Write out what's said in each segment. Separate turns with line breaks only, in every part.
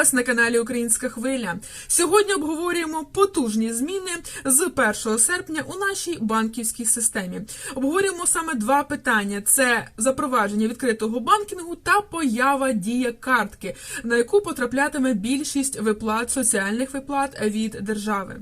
вас на каналі Українська Хвиля. Сьогодні обговорюємо потужні зміни з 1 серпня у нашій банківській системі. Обговорюємо саме два питання: це запровадження відкритого банкінгу та поява дія картки, на яку потраплятиме більшість виплат соціальних виплат від держави.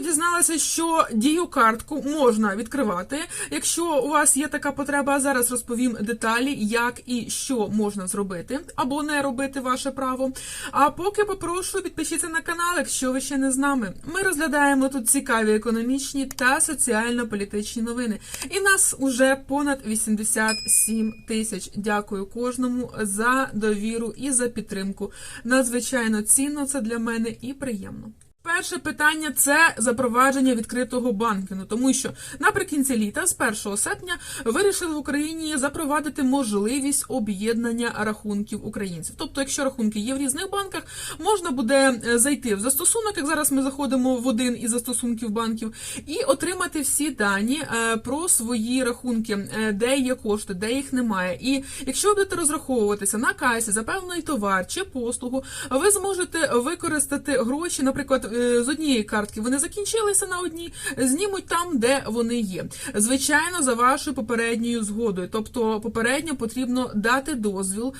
Дізналася, що дію картку можна відкривати. Якщо у вас є така потреба, зараз розповім деталі, як і що можна зробити або не робити ваше право. А поки попрошу підпишіться на канал, якщо ви ще не з нами. Ми розглядаємо тут цікаві економічні та соціально-політичні новини. І нас уже понад 87 тисяч. Дякую кожному за довіру і за підтримку. Надзвичайно цінно це для мене і приємно. Перше питання це запровадження відкритого банкінгу, тому що наприкінці літа, з 1 серпня, вирішили в Україні запровадити можливість об'єднання рахунків українців. Тобто, якщо рахунки є в різних банках, можна буде е, зайти в застосунок, як зараз ми заходимо в один із застосунків банків, і отримати всі дані е, про свої рахунки, е, де є кошти, де їх немає. І якщо будете розраховуватися на касі за певний товар чи послугу, ви зможете використати гроші, наприклад, з однієї картки вони закінчилися на одній, знімуть там, де вони є. Звичайно, за вашою попередньою згодою. Тобто, попередньо потрібно дати дозвіл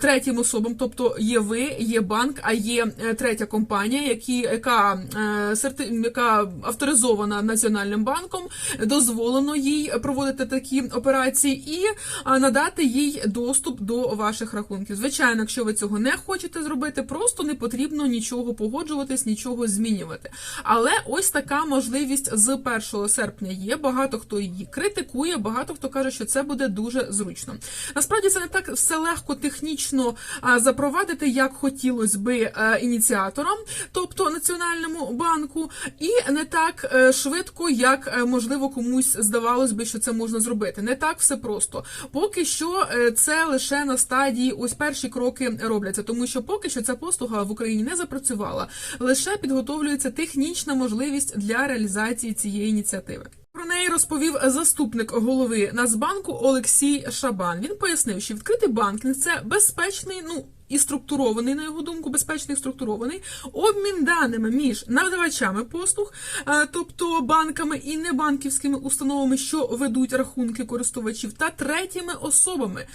третім особам, тобто є ви, є банк, а є е, третя компанія, які, яка, е, яка авторизована Національним банком, дозволено їй проводити такі операції і надати їй доступ до ваших рахунків. Звичайно, якщо ви цього не хочете зробити, просто не потрібно нічого погоджуватись, нічого змінювати. Але ось така можливість з 1 серпня є. Багато хто її критикує, багато хто каже, що це буде дуже зручно. Насправді це не так все легко технічно запровадити, як хотілося би ініціаторам, тобто Національному банку, і не так е, швидко, як е, можливо комусь здавалось би, що це можна зробити. Не так все просто. Поки що е, це лише на стадії ось перші кроки робляться, тому що поки що ця послуга в Україні не запрацювала. Лише підготовлюється технічна можливість для реалізації цієї ініціативи. Про неї розповів заступник голови Нацбанку Олексій Шабан. Він пояснив, що відкритий банкінг це безпечний, ну і структурований, на його думку, безпечний структурований обмін даними між надавачами послуг, е, тобто банками і небанківськими установами, що ведуть рахунки користувачів, та третіми особами.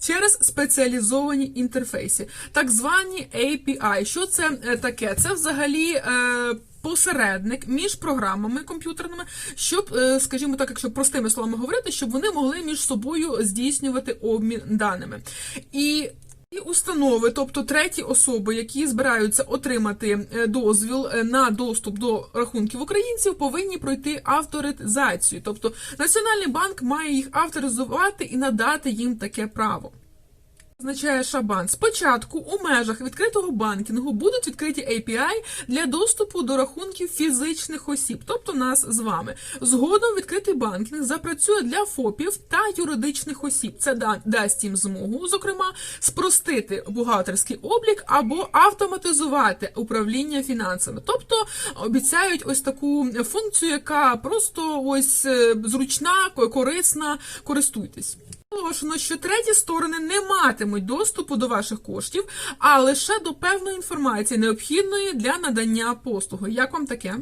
Через спеціалізовані інтерфейси, так звані API. Що це е, таке? Це взагалі. Е, Посередник між програмами комп'ютерними, щоб, е, скажімо так, якщо простими словами говорити, щоб вони могли між собою здійснювати обмін даними. І і установи, тобто треті особи, які збираються отримати е, дозвіл е, на доступ до рахунків українців, повинні пройти авторизацію. Тобто Національний банк має їх авторизувати і надати їм таке право. Означає Шабан. Спочатку у межах відкритого банкінгу будуть відкриті API для доступу до рахунків фізичних осіб, тобто нас з вами. Згодом відкритий банкінг запрацює для ФОПів та юридичних осіб. Це да- дасть їм змогу, зокрема, спростити бухгалтерський облік або автоматизувати управління фінансами. Тобто обіцяють ось таку функцію, яка просто ось е, зручна, корисна. Користуйтесь. Оголошено, що треті сторони не матимуть доступу до ваших коштів, а лише до певної інформації, необхідної для надання послуги. Як вам таке?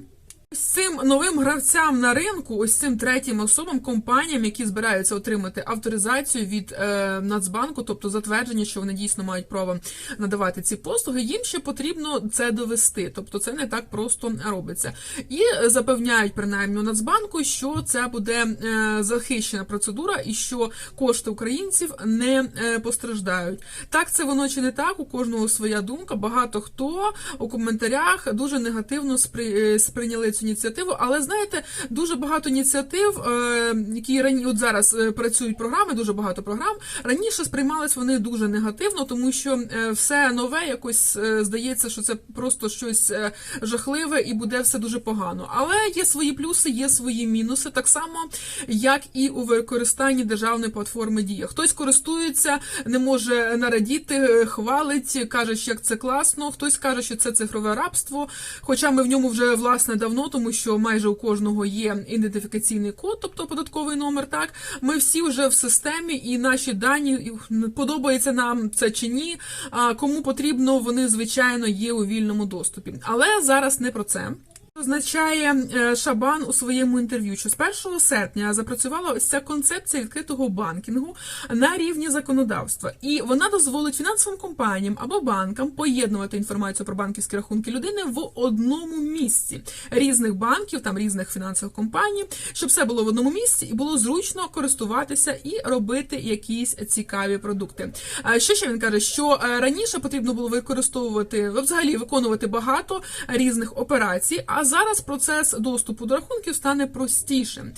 Ось цим новим гравцям на ринку, ось цим третім особам, компаніям, які збираються отримати авторизацію від е, Нацбанку, тобто затвердження, що вони дійсно мають право надавати ці послуги, їм ще потрібно це довести. Тобто це не так просто робиться. І запевняють принаймні у Нацбанку, що це буде е, захищена процедура і що кошти українців не е, постраждають. Так це воно чи не так? У кожного своя думка. Багато хто у коментарях дуже негативно е, сприйняли цю ініціативу. Але знаєте, дуже багато ініціатив, е, які рані от зараз е, працюють програми, дуже багато програм. Раніше сприймались вони дуже негативно, тому що е, все нове якось здається, що це просто щось жахливе і буде все дуже погано. Але є свої плюси, є свої мінуси, так само як і у використанні державної платформи Дія. Хтось користується, не може нарадіти, хвалить, каже, що як це класно. Хтось каже, що це цифрове рабство. Хоча ми в ньому вже власне давно, тому що майже у кожного є ідентифікаційний код, тобто податковий номер. Так, ми всі вже в системі, і наші дані подобається нам це чи ні. Кому потрібно, вони звичайно є у вільному доступі. Але зараз не про це. Означає е, Шабан у своєму інтерв'ю, що з 1 серпня запрацювала ось ця концепція відкритого банкінгу на рівні законодавства, і вона дозволить фінансовим компаніям або банкам поєднувати інформацію про банківські рахунки людини в одному місці різних банків, там різних фінансових компаній, щоб все було в одному місці і було зручно користуватися і робити якісь цікаві продукти. Що ще він каже? Що е, раніше потрібно було використовувати взагалі виконувати багато різних операцій. А зараз процес доступу до рахунків стане простішим.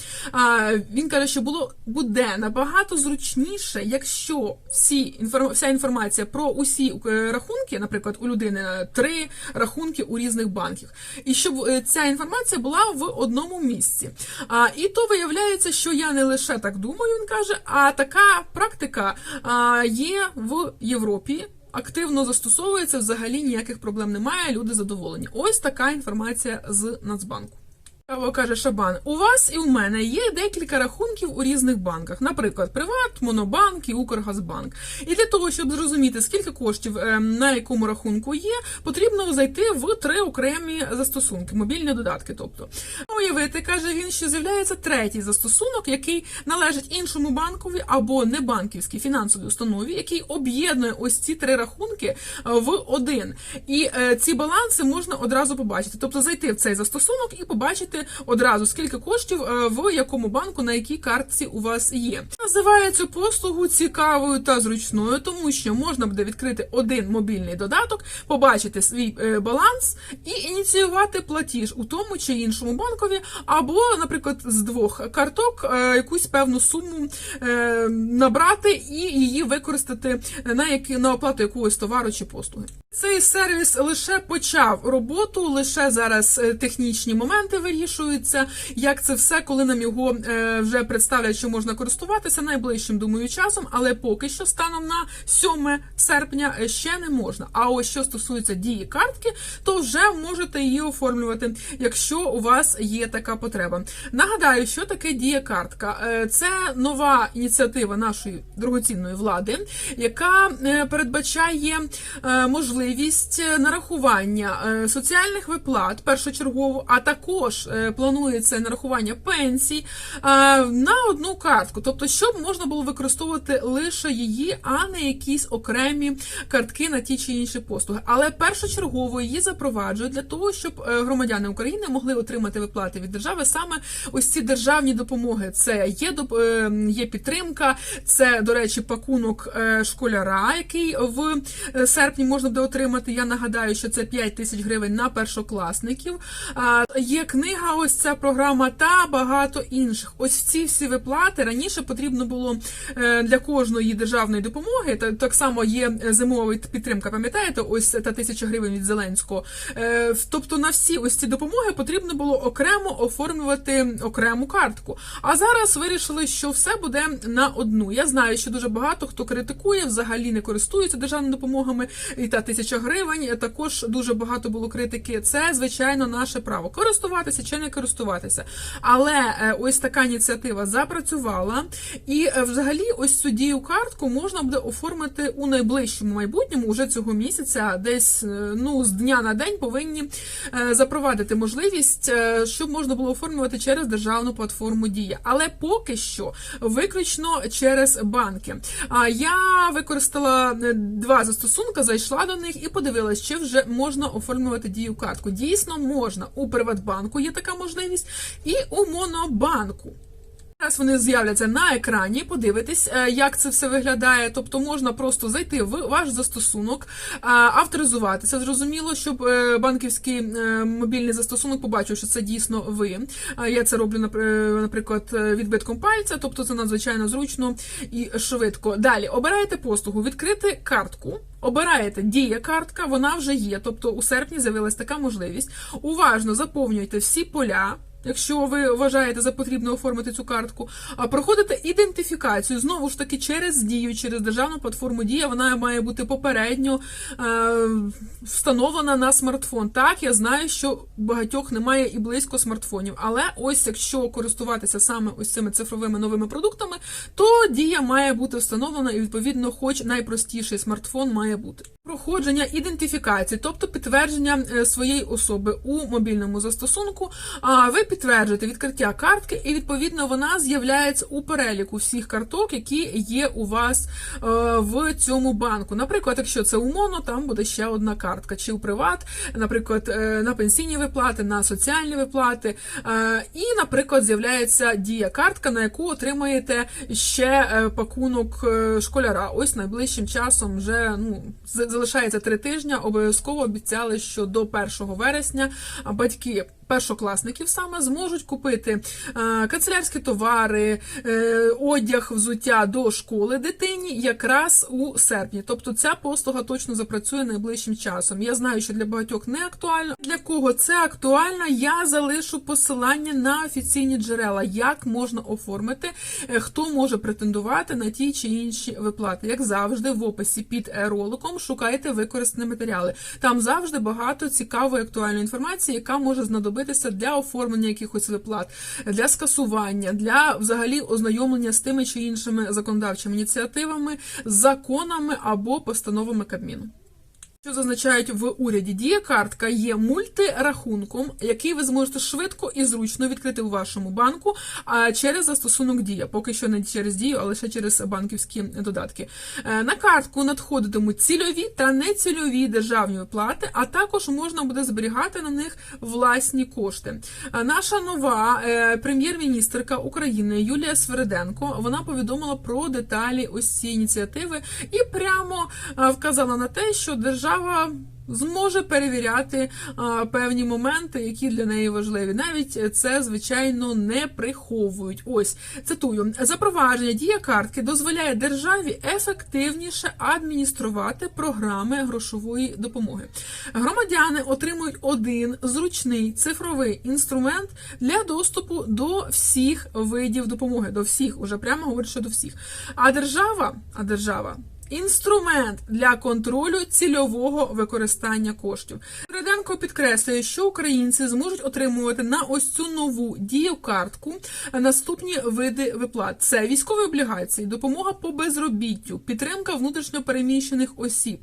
Він каже, що було буде набагато зручніше, якщо всі вся інформація про усі е, рахунки, наприклад, у людини три рахунки у різних банках, і щоб е, ця інформація була в одному місці. І то виявляється, що я не лише так думаю, він каже, а така практика є в Європі активно застосовується, взагалі ніяких проблем немає. Люди задоволені. Ось така інформація з Нацбанку. Цікаво, каже Шабан, у вас і у мене є декілька рахунків у різних банках, наприклад, Приват, Монобанк і Укргазбанк. І для того, щоб зрозуміти, скільки коштів е, на якому рахунку є, потрібно зайти в три окремі застосунки, мобільні додатки. Тобто, уявити, каже він, що з'являється третій застосунок, який належить іншому банкові або небанківській фінансовій установі, який об'єднує ось ці три рахунки е, в один. І е, ці баланси можна одразу побачити, тобто зайти в цей застосунок і побачити одразу, скільки коштів е, в якому банку на якій картці у вас є. Називає цю послугу цікавою та зручною, тому що можна буде відкрити один мобільний додаток, побачити свій е, баланс і ініціювати платіж у тому чи іншому банкові, або, наприклад, з двох карток е, якусь певну суму набрати і її використати на які на оплату якогось товару чи послуги. Цей сервіс лише почав роботу, лише зараз технічні моменти вирішуються. Як це все, коли нам його е, вже представлять, що можна користуватися найближчим, думаю, часом, але поки що станом на 7 серпня ще не можна. А ось що стосується дії картки, то вже можете її оформлювати, якщо у вас є така потреба. Нагадаю, що таке дія картка. Е, це нова ініціатива нашої дорогоцінної влади, яка е, передбачає можливість нарахування соціальних виплат першочергово, а також планується нарахування пенсій на одну картку, тобто, щоб можна було використовувати лише її, а не якісь окремі картки на ті чи інші послуги. Але першочергово її запроваджують для того, щоб громадяни України могли отримати виплати від держави саме ось ці державні допомоги. Це є є підтримка, це, до речі, пакунок школяра, який в серпні можна буде отримати. Я нагадаю, що це 5 тисяч гривень на першокласників. Є книга, ось ця програма та багато інших.Ось ці всі виплати раніше потрібно було е, для кожної державної допомоги. Та так само є зимова підтримка. Пам'ятаєте, ось та тисяча гривень від Зеленського. Е, тобто на всі ось ці допомоги потрібно було окремо оформлювати окрему картку. А зараз вирішили, що все буде на одну. Я знаю, що дуже багато хто критикує, взагалі не користується державними допомогами. І та тисяча гривень також дуже багато було критики. Це звичайно наше право користуватися чи не користуватися. Але е, ось така ініціатива запрацювала, і е, взагалі ось цю дію картку можна буде оформити у найближчому майбутньому, уже цього місяця, десь е, ну з дня на день повинні запровадити можливість, щоб можна було оформлювати через державну платформу Дія. Але поки що виключно через банки. А я використала два застосунки, зайшла до них і подивилась, чи вже можна оформлювати дію картку. Дійсно можна у Приватбанку є така можливість, і у Монобанку. Зараз вони з'являться на екрані, подивитись, е, як це все виглядає. Тобто можна просто зайти в ваш застосунок, е, авторизуватися. Зрозуміло, щоб е, банківський мобільний застосунок побачив, що це дійсно ви. Я це роблю, наприклад, відбитком пальця, тобто це надзвичайно зручно і швидко. Далі обираєте послугу, відкрити картку. Обираєте дія картка, вона вже є. Тобто у серпні з'явилася така можливість. Уважно заповнюйте всі поля Якщо ви вважаєте за потрібно оформити цю картку, а проходите ідентифікацію знову ж таки через дію, через державну платформу Дія. Вона має бути попередньо е, встановлена на смартфон. Так, я знаю, що багатьох немає і близько смартфонів. Але ось якщо користуватися саме ось цими цифровими новими продуктами, то дія має бути встановлена і відповідно, хоч найпростіший смартфон має бути. Проходження ідентифікації, тобто підтвердження е, своєї особи у мобільному застосунку. А ви підтверджуєте відкриття картки, і відповідно вона з'являється у переліку всіх карток, які є у вас е, в цьому банку. Наприклад, якщо це у МОНО, там буде ще одна картка, чи у Приват, наприклад, е, на пенсійні виплати, на соціальні виплати. Е, І, наприклад, з'являється дія картка, на яку отримаєте ще пакунок школяра. Ось найближчим часом вже ну залишається три тижні. Обов'язково обіцяли, що до 1 вересня батьки. Першокласників саме зможуть купити е, канцелярські товари, е, одяг, взуття до школи дитині якраз у серпні. Тобто ця послуга точно запрацює найближчим часом. Я знаю, що для багатьох не актуально. Для кого це актуально, я залишу посилання на офіційні джерела, як можна оформити, е, хто може претендувати на ті чи інші виплати. Як завжди, в описі під роликом шукайте використані матеріали. Там завжди багато цікавої актуальної інформації, яка може знадобитися для оформлення якихось виплат, для скасування, для взагалі ознайомлення з тими чи іншими законодавчими ініціативами, законами або постановами Кабміну. Що зазначають в уряді, дія картка є мультирахунком, який ви зможете швидко і зручно відкрити у вашому банку через застосунок дія. Поки що не через дію, а лише через банківські додатки. Е, На картку надходитимуть цільові та нецільові державні виплати, а також можна буде зберігати на них власні кошти. Е, Наша нова е, прем'єр-міністрка України Юлія Свериденко вона повідомила про деталі ось цієї ініціативи і прямо вказала на те, що держава зможе перевіряти певні моменти, які для неї важливі. Навіть це, звичайно, не приховують. Ось цитую: запровадження дія картки дозволяє державі ефективніше адмініструвати програми грошової допомоги. Громадяни отримують один зручний цифровий інструмент для доступу до всіх видів допомоги. До всіх, уже прямо говорять, що до всіх. А держава, а держава. Інструмент для контролю цільового використання коштів. Раденко підкреслює, що українці зможуть отримувати на ось цю нову дію картку наступні види виплат: це військові облігації, допомога по безробіттю, підтримка внутрішньопереміщених осіб,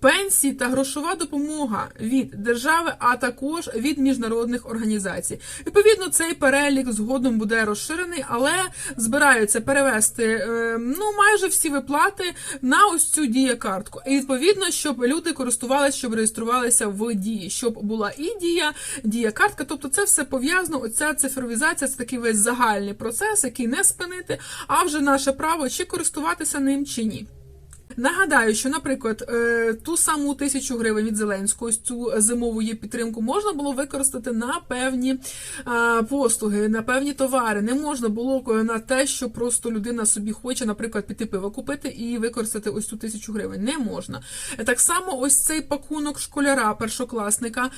пенсії та грошова допомога від держави, а також від міжнародних організацій. Відповідно, цей перелік згодом буде розширений, але збираються перевести е, ну майже всі виплати на ось цю дія-картку. І відповідно, щоб люди користувалися, щоб реєструвалися в дії, щоб була і дія, дія-картка. Тобто, це все пов'язано. Оця цифровізація це такий весь загальний процес, який не спинити, а вже наше право чи користуватися ним, чи ні. Нагадаю, що, наприклад, е, ту саму тисячу гривень від Зеленського, цю зимову є підтримку, можна було використати на певні е, послуги, на певні товари. Не можна було е, на те, що просто людина собі хоче, наприклад, піти пиво купити і використати ось цю тисячу гривень. Не можна. Так само, ось цей пакунок школяра, першокласника,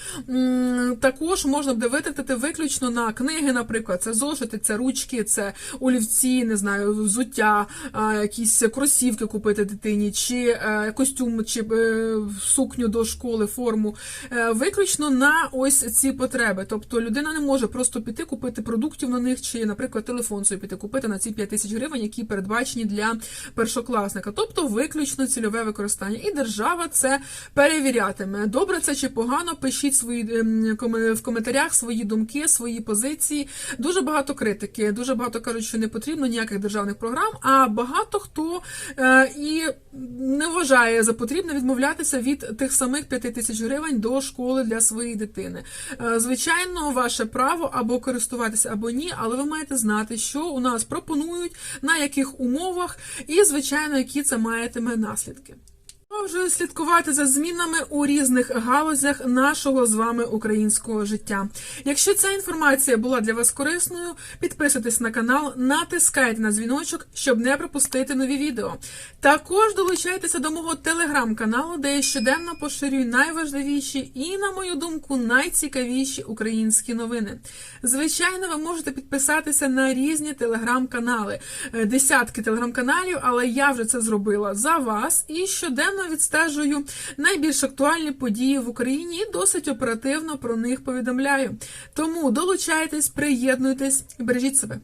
також можна буде витратити виключно на книги, наприклад, це зошити, це ручки, це олівці, не знаю, взуття, якісь кросівки купити дитині, чи е, костюм, чи е, сукню до школи, форму. Е, Виключно на ось ці потреби. Тобто людина не може просто піти купити продуктів на них, чи, наприклад, телефон собі піти купити на ці 5 тисяч гривень, які передбачені для першокласника. Тобто виключно цільове використання. І держава це перевірятиме. Добре це чи погано, пишіть свої ем, в коментарях свої думки, свої позиції. Дуже багато критики, дуже багато кажуть, що не потрібно ніяких державних програм. А багато хто і не вважає за потрібне відмовлятися від тих самих 5 тисяч гривень до школи для своєї дитини. Е, звичайно, ваше право або користуватися, або ні, але ви маєте знати, що у нас пропонують, на яких умовах, і звичайно, які це матиме наслідки. Продовжую слідкувати за змінами у різних галузях нашого з вами українського життя. Якщо ця інформація була для вас корисною, підписуйтесь на канал, натискайте на дзвіночок, щоб не пропустити нові відео. Також долучайтеся до мого телеграм-каналу, де я щоденно поширюю найважливіші і, на мою думку, найцікавіші українські новини. Звичайно, ви можете підписатися на різні телеграм-канали, Е, десятки телеграм-каналів, але я вже це зробила за вас і щоденно відстежую найбільш актуальні події в Україні і досить оперативно про них повідомляю. Тому долучайтесь, приєднуйтесь і бережіть себе.